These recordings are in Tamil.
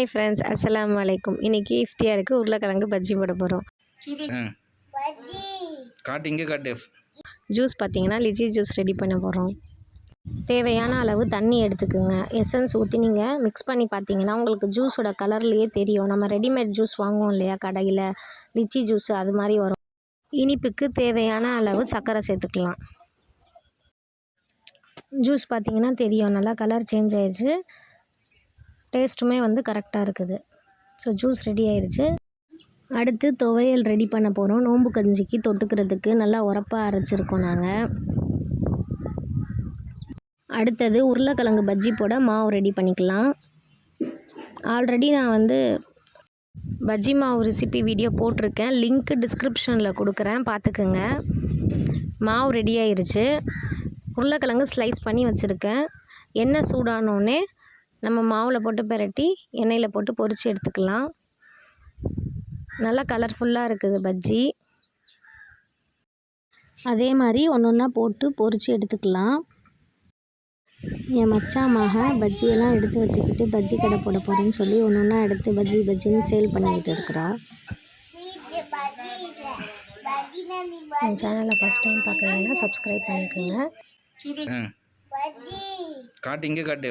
ஹாய் ஃப்ரெண்ட்ஸ் அஸ்ஸலாமு அலைக்கும் இன்றைக்கி இஃப்தியாருக்கு உருளைக்கிழங்கு பஜ்ஜி போட போகிறோம் காட்டு இங்கே காட்டு. ஜூஸ் பார்த்தீங்கன்னா லிச்சி ஜூஸ் ரெடி பண்ண போகிறோம் தேவையான அளவு தண்ணி எடுத்துக்கோங்க. எசன்ஸ் ஊற்றி நீங்கள் மிக்ஸ் பண்ணி பார்த்தீங்கன்னா உங்களுக்கு ஜூஸோட கலர்லேயே தெரியும். நம்ம ரெடிமேட் ஜூஸ் வாங்குவோம் இல்லையா கடையில். லிச்சி ஜூஸ் அது மாதிரி வரும். இனிப்புக்கு தேவையான அளவு சர்க்கரை சேர்த்துக்கலாம். ஜூஸ் பார்த்தீங்கன்னா தெரியும். நல்லா கலர் சேஞ்ச் ஆயிடுச்சு. டேஸ்ட்டுமே வந்து கரெக்டாக இருக்குது. ஸோ ஜூஸ் ரெடி ஆயிடுச்சு அடுத்து துவையல் ரெடி பண்ண போகிறோம் நோம்பு கஞ்சிக்கு தொட்டுக்கிறதுக்கு நல்லா உரப்பாக அரைச்சிருக்கோம் நாங்கள் அடுத்தது உருளைக்கிழங்கு பஜ்ஜி போட மாவு ரெடி பண்ணிக்கலாம். ஆல்ரெடி நான் வந்து பஜ்ஜி மாவு ரெசிபி வீடியோ போட்டிருக்கேன். லிங்க்கு டிஸ்கிரிப்ஷனில் கொடுக்குறேன். பார்த்துக்குங்க. மாவு ரெடி ஆயிருச்சு. உருளைக்கிழங்கு ஸ்லைஸ் பண்ணி வச்சுருக்கேன். எண்ணெய் சூடானோடனே நம்ம மாவில் போட்டு பிரட்டி எண்ணெயில் போட்டு பொரித்து எடுத்துக்கலாம். நல்லா கலர்ஃபுல்லாக இருக்குது பஜ்ஜி. அதே மாதிரி ஒன்று ஒன்றா போட்டு பொரித்து எடுத்துக்கலாம். என் மச்சான் மக பஜ்ஜியெல்லாம் எடுத்து வச்சுக்கிட்டு பஜ்ஜி கடை போட போகிறேன்னு சொல்லி ஒன்று ஒன்றா எடுத்து பஜ்ஜி பஜ்ஜின்னு சேல் பண்ணிக்கிட்டு இருக்கிறா என் சேனலை ஃபஸ்ட் டைம் பார்க்குறீங்கன்னா சப்ஸ்கிரைப் பண்ணிக்கோங்க. காட்டு இங்கே காட்டு.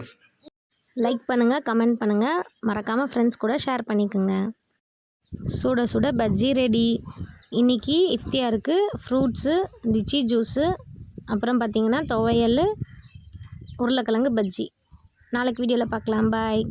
லைக் பண்ணுங்கள் கமெண்ட் பண்ணுங்கள் மறக்காமல் ஃப்ரெண்ட்ஸ் கூட ஷேர் பண்ணிக்கோங்க. சுட சுட பஜ்ஜி ரெடி இன்றைக்கி இஃப்தியாருக்கு ஃப்ரூட்ஸு லிச்சி ஜூஸு அப்புறம் பார்த்திங்கன்னா துவையல் உருளைக்கிழங்கு பஜ்ஜி நாளைக்கு வீடியோவில் பார்க்கலாம் பாய்